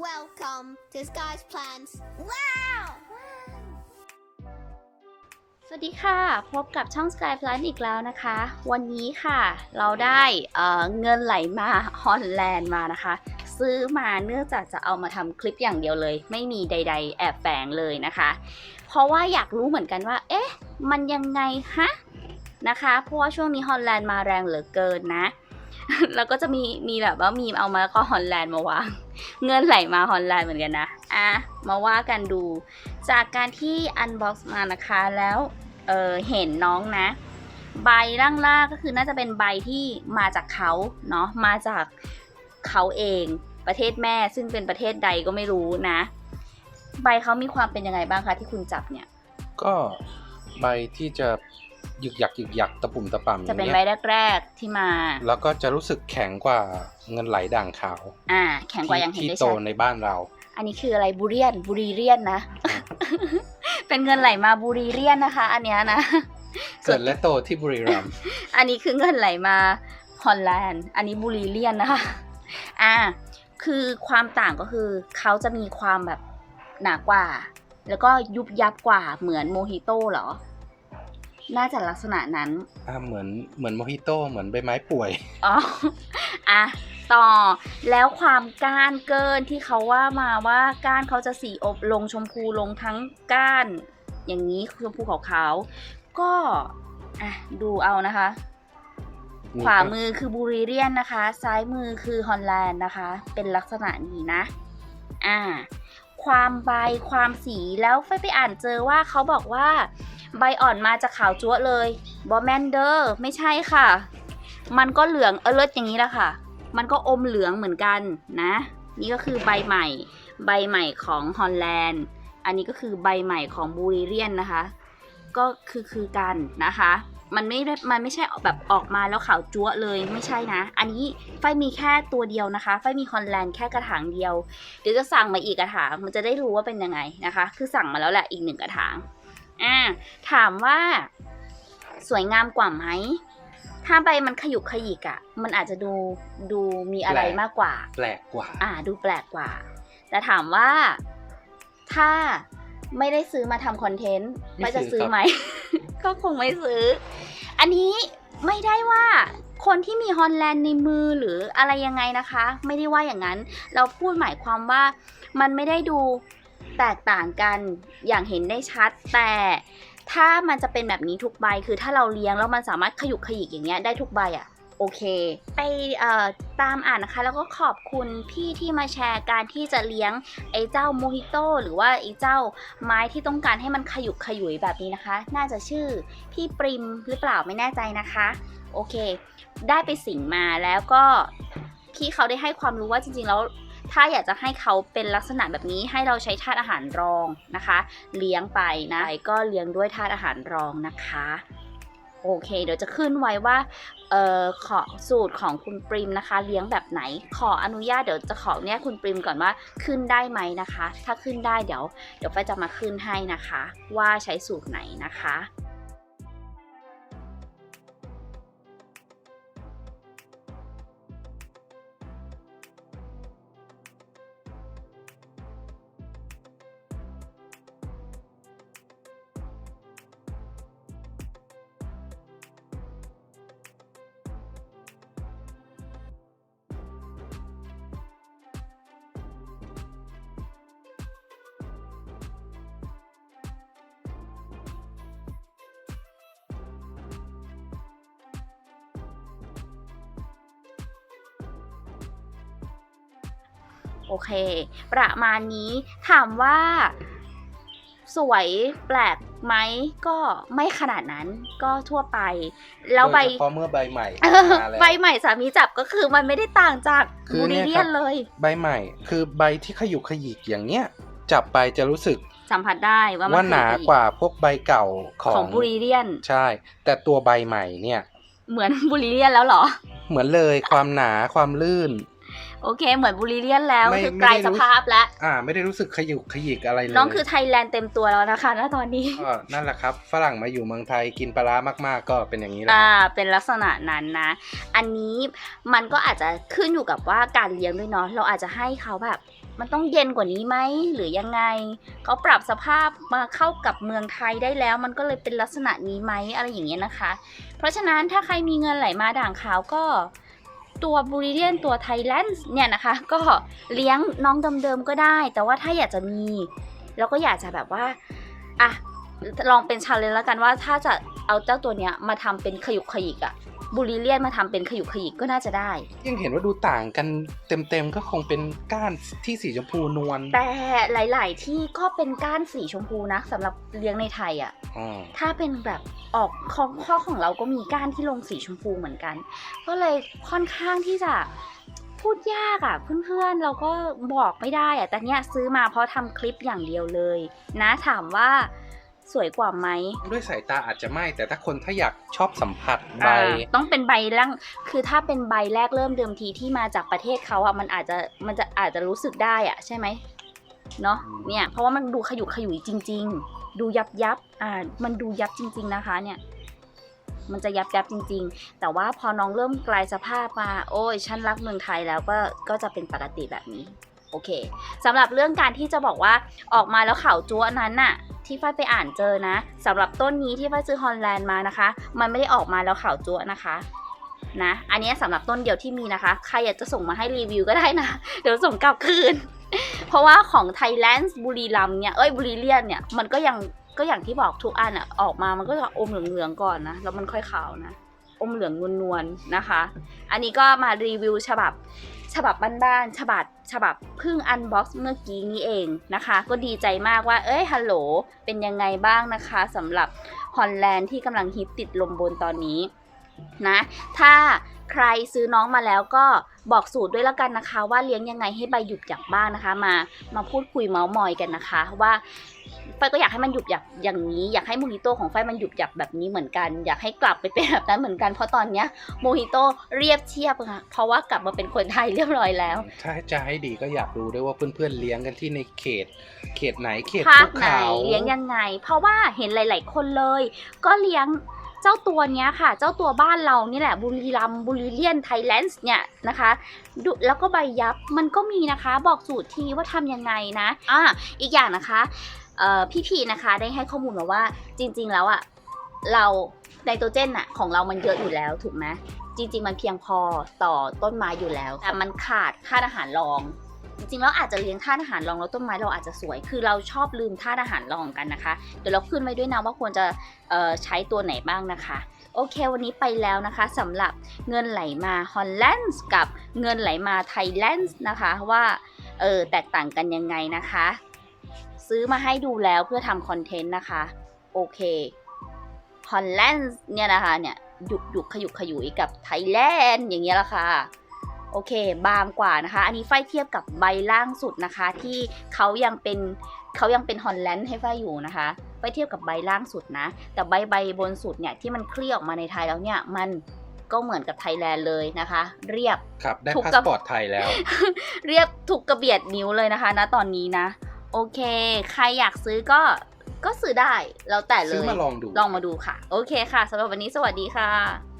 Welcome to Sky's Plans. Wow! สวัสดีค่ะ พบกับช่อง Sky Plus อีกแล้วนะคะ วันนี้ค่ะ เราได้เเงินไหลมาฮอลแลนด์มานะคะ ซื้อมาเนื่องจากจะเอามาทำคลิปอย่างเดียวเลย ไม่มีใด ๆ แอบแฝงเลยนะคะ เพราะว่าอยากรู้เหมือนกันว่า เอ๊ะ มันยังไงฮะนะคะ เพราะว่าช่วงนี้ฮอลแลนด์มาแรงเหลือเกินนะ แล้วก็จะมีมีแบบว่ามีเอามาแล้วก็ฮอลแลนด์มาวางเงินไหลมาฮอลแลนด์เหมือนกันนะอะมาว่ากันดู จากการที่อันบ็อกซ์มานะคะแล้วเออเห็นน้องนะ ใบล่างล่าก็คือน่าจะเป็นใบที่มาจากเขาเนาะมาจากเขาเองประเทศแม่ซึ่งเป็นประเทศใดก็ไม่รู้นะ ใบเขามีความเป็นยังไงบ้างคะที่คุณจับเนี่ย ก็ใบที่จะ หยึกหยักหยึกหยักตะปุ่มตะป่ำอจะย่างเป็นเงี้ใบยแรก ๆที่มา แล้วก็จะรู้สึกแข็งกว่าเงินไหลด่างขาว อ่า แข็งกว่าอย่างเห็นที่ได้โตชัดในบ้านเรา อันนี้คืออะไรบุเรียนบุรีเรียนนะ เป็นเงินไหลมาบุรีเรียนนะคะ อันเนี้ยนะเกิดและโตที่บุรีรัมย์อันนี้คือเงินไหลมาฮอลแลนด์อันนี้บุรีเลียนนะคะอ่าคือความต่างก็คือเขาจะมีความแบบหนากว่า แล้วก็ยุบยับกว่าเหมือนโมฮิโต้เหรอ น่าจะลักษณะนั้น อ่าเหมือนเหมือนโมฮิโต้เหมือนใบไม้ป่วย อ๋อ อะ ต่อ แล้วความก้านเกินที่เขาว่ามาว่าก้านเขาจะสีอบลงชมพูลงทั้งก้าน อย่างนี้ชมพูขาวๆก็ อะ ดูเอานะคะ ขวามือคือบูรีเรียนนะคะ ซ้ายมือคือฮอลแลนด์นะคะ เป็นลักษณะนี้นะ อ่า ความใบความสีแล้วไฟไปอ่านเจอว่าเขาบอกว่า ใบอ่อนมาจากขาวจั๊วเลยบอแมนเดอร์ไม่ใช่ค่ะ มันก็เหลืองเอเลิศอย่างนี้แหละค่ะ มันก็อมเหลืองเหมือนกันนะ นี่ก็คือใบใหม่ ใบใหม่ของฮอลแลนด์ อันนี้ก็คือใบใหม่ของบูรีเรียนนะคะ ก็คือคือกันนะคะ มันไม่ มันไม่ใช่แบบออกมาแล้วขาวจั๊วเลยไม่ใช่นะ อันนี้ไฟมีแค่ตัวเดียวนะคะ ไฟมีฮอลแลนด์แค่กระถางเดียว เดี๋ยวจะสั่งมาอีกกระถาง มันจะได้รู้ว่าเป็นยังไงนะคะ คือสั่งมาแล้วแหละอีกหนึ่งกระถาง อ่าถามว่า สวยงามกว่าไหมถ้าใบมันขยุกขยิกอะ่ะ มันอาจจะดูดูมีอะไรแปลกมากกว่า แปลกกว่า อ่า ดูแปลกกว่า แต่ถามว่าถ้าไม่ได้ซื้อมาทำคอนเทนต์ไม่ไม่จะซื้ซื้ออครับไหม ก็คงไม่ซื้อ อันนี้ไม่ได้ว่าคนที่มีฮอลแลนด์ในมือหรืออะไรยังไงนะคะ ไม่ได้ว่าอย่างนั้น เราพูดหมายความว่ามันไม่ได้ดู แตกต่างกันอย่างเห็นได้ชัด แต่ถ้ามันจะเป็นแบบนี้ทุกใบคือถ้าเราเลี้ยงแล้วมันสามารถขยุกขยิกอย่างเงี้ยได้ทุกใบอะโอเค ไปเอ่อตามอ่านนะคะ แล้วก็ขอบคุณพี่ที่มาแชร์การที่จะเลี้ยงไอ้เจ้าโมฮิโตหรือว่าไอ้เจ้าไม้ที่ต้องการให้มันขยุกขยุยแบบนี้นะคะ น่าจะชื่อพี่ปริมหรือเปล่าไม่แน่ใจนะคะ โอเค ได้ไปสิงมาแล้วก็พี่เขาได้ให้ความรู้ว่าจริงๆแล้ว ถ้าอยากจะให้เขาเป็นลักษณะแบบนี้ให้เราใช้ธาตุอาหารรองนะคะ เลี้ยงไปนะก็เลี้ยงด้วยธาตุอาหารรองนะคะโอเค เดี๋ยวจะขึ้นไว้ว่าเอ่อขอสูตรของคุณปริมนะคะ เลี้ยงแบบไหน ขออนุญาตเดี๋ยวจะขอเนี่ยคุณปริมก่อนว่าขึ้นได้ไหมนะคะ ถ้าขึ้นได้เดี๋ยว เดี๋ยวไฟจะมาขึ้นให้นะคะ ว่าใช้สูตรไหนนะคะ โอเค ประมาณนี้ถามว่า สวยแปลกไหมก็ไม่ขนาดนั้นก็ทั่วไป แล้วใบโดยเฉพาะเมื่อใบใหม่เออมาแล้ว ใบใหม่สามีจับก็คือมันไม่ได้ต่างจากคือบูเนี่ริยเลีครัยบนเลย ใบใหม่ คือใบที่ขยุกขยิกอย่างเนี้ย จับไปจะรู้สึกสัมผัสได้ว่ามันว่าหนาคือกว่าพวกใบเก่าขอของงบูริเลียน ใช่ แต่ตัวใบใหม่เนี่ย เหมือนบูริเลียนแล้วเหรอ เหมือนเลยความหนาความลื่น โอเค เหมือนบูลิเลียนแล้วไม่คือไม่กลายได้สรู้ภาพแล้ว อ่า ไม่ได้รู้สึกขยุกขยิกอะไรเลยน้องคือไทยแลนด์เต็มตัวแล้วนะคะณตอนนี้ ก็นั่นแหละครับ ฝรั่งมาอยู่เมืองไทยกินปลาร้ามากๆ ก็เป็นอย่างนี้แหละอ่าเป็นลักษณะนั้นนะ อันนี้มันก็อาจจะขึ้นอยู่กับว่าการเลี้ยงด้วยเนาะ เราอาจจะให้เขาแบบ มันต้องเย็นกว่านี้ไหมหรือยังไง เขาปรับสภาพมาเข้ากับเมืองไทยได้แล้ว มันก็เลยเป็นลักษณะนี้ไหมอะไรอย่างเงี้ยนะคะ เพราะฉะนั้นถ้าใครมีเงินไหลมาด่างขาวก็ ตัวบูริเลียนตัวไทยแลนด์เนี่ยนะคะ ก็เลี้ยงน้องเดิมๆก็ได้ แต่ว่าถ้าอยากจะมี แล้วก็อยากจะแบบว่าอะลองเป็นชาเลนจ์แล้วกันว่าถ้าจะเอาเจ้าตัวเนี้ยมาทำเป็นขยุกขยิกอะ บูริเลียนมาทำเป็นขยุกขยิกก็น่าจะได้ ยังเห็นว่าดูต่างกันเต็มๆก็คงเป็นก้านที่สีชมพูนวลแต่หลาย ๆ ที่ก็เป็นก้านสีชมพูนะสำหรับเลี้ยงในไทยอะอ่าถ้าเป็นแบบออกข้อข้อของเราก็มีก้านที่ลงสีชมพูเหมือนกัน ก็เลยค่อนข้างที่จะพูดยากอะ่ะเพื่อนๆเราก็บอกไม่ได้อะ่ะแต่เนี้ยซื้อมาเพราะทำคลิปอย่างเดียวเลย นะถามว่า สวยกว่าไหม ด้วยสายตาอาจจะไม่ แต่ถ้าคนถ้าอยากชอบสัมผัสใบอ่าต้องเป็นใบล่างคือถ้าเป็นใบแรกเริ่มเดิมทีที่มาจากประเทศเขาอะ่ะมันอาจจะมันจะอาจจะรู้สึกได้อะ่ะใช่ไหมเนาะเนี่ยเพราะว่ามันดูขยุกขยุยจริง ๆ ดูยับยับอ่ามันดูยับจริง ๆ นะคะเนี่ยมันจะยับยับจริง ๆ แต่ว่าพอน้องเริ่มกลายสภาพมา โอ้ย ฉันรักเมืองไทยแล้วก็ ก็จะเป็นปกติแบบนี้ โอเค สำหรับเรื่องการที่จะบอกว่าออกมาแล้วข่าวจั๊วนั้นน่ะ ที่ฝ้ายไปอ่านเจอนะสำหรับต้นนี้ที่ฝ้ายซื้อฮอลแลนด์มานะคะ มันไม่ได้ออกมาแล้วข่าวจั๊วนะคะนะอันนี้สำหรับต้นเดียวที่มีนะคะ ใครอยากจะส่งมาให้รีวิวก็ได้นะ เดี๋ยวส่งกลับคืน เพราะว่าของไทยแลนด์บุรีรัมเนี่ยเอ้ยบุรีเลียนเนี่ยมันก็ยังก็อย่างที่บอกทุกอันอะออกมามันก็จะอมเหลืองๆก่อนนะ แล้วมันค่อยขาวนะ อมเหลืองนวลๆนะคะ อันนี้ก็มารีวิวฉบับฉบับบ้านๆ ฉบับฉบับเพิ่งอันบ็อกซ์เมื่อกี้นี้เองนะคะ ก็ดีใจมากว่า เอ้ย ฮัลโหล เป็นยังไงบ้างนะคะสำหรับฮอลแลนด์ที่กำลังฮิตติดลมบนตอนนี้นะ ถ้าใครซื้อน้องมาแล้วก็บอกสูตรด้วยแล้วกันนะคะ ว่าเลี้ยงยังไงให้ใบหยุดหยักบ้างนะคะ มามาพูดคุยเมาส์มอยกันนะคะว่า ฟก็อยากให้มันหยุดหยักอย่างนี้ อยากให้โมฮิโต้ของไฟมันหยุดหยักแบบนี้เหมือนกัน อยากให้กลับไปเป็นแบบนั้นเหมือนกัน เพราะตอนเนี้ยโมฮิโต้เรียบเทียบค่ะ เพราะว่ากลับมาเป็นคนไทยเรียบร้อยแล้ว ถ้าจะให้ดีก็อยากรู้ด้วยว่าเพื่อนๆเลี้ยงกันที่ในเขต เขตไหนเขตภาภูคไหนเขาเลี้ยงยังไง เพราะว่าเห็นหลาย ๆ คนเลย ก็เลี้ยงเจ้าตัวเนี้ยค่ะ เจ้าตัวบ้านเรานี่แหละบุรีรัมย์บุรีเลียนไทยแลนด์เนี่ยนะคะดูแล้วก็ใบยับมันก็มีนะคะ บอกสูตรทีว่าทำยังไงนะอ่าอีกอย่างนะคะเอ่อ พี่พีนะคะ ได้ให้ข้อมูลมาว่าจริง ๆ แล้วอะเราไนโตรเจนอะของเรามันเยอะอยู่แล้วถูกไหมจริง ๆ มันเพียงพอต่อต้นไม้อยู่แล้ว แต่มันขาดธาตุอาหารรอง จริงๆแล้วอาจจะเลี้ยงธาตุอาหารรองแล้วต้นไม้เราอาจจะสวย คือเราชอบลืมธาตุอาหารรองกันนะคะ เดี๋ยวเราขึ้นไว้ด้วยนะว่าควรจะใช้ตัวไหนบ้างนะคะโอเค วันนี้ไปแล้วนะคะสำหรับเงินไหลมาฮอลแลนด์กับเงินไหลมาไทยแลนด์นะคะว่าเออแตกต่างกันยังไงนะคะ ซื้อมาให้ดูแล้วเพื่อทำคอนเทนต์นะคะ โอเคฮอลแลนด์เนี่ยนะคะเนี่ยหยุกหยุกขยุกขยุยกับไทยแลนด์อย่างเงี้ยละค่ะโอเค บางกว่านะคะ อันนี้ไฟเทียบกับใบล่างสุดนะคะ ที่เขายังเป็นเขายังเป็นฮอลแลนด์ให้ไฟอยู่นะคะไฟเทียบกับใบล่างสุดนะ แต่ใบใบบนสุดเนี่ยที่มันเคลี่ยออกมาในไทยแล้วเนี่ยมันก็เหมือนกับไทยแลนด์เลยนะคะ เรียบครับได้ถูกพากัสบปอร์ตไทยแล้ว เรียบทุกกระเบียดนิ้วเลยนะคะ ณตอนนี้นะ โอเค ใครอยากซื้อก็ก็ซื้อได้แล้วแต่เลซื้อยมาลองดู ลองมาดูค่ะ โอเคค่ะสำหรับวันนี้สวัสดีค่ะ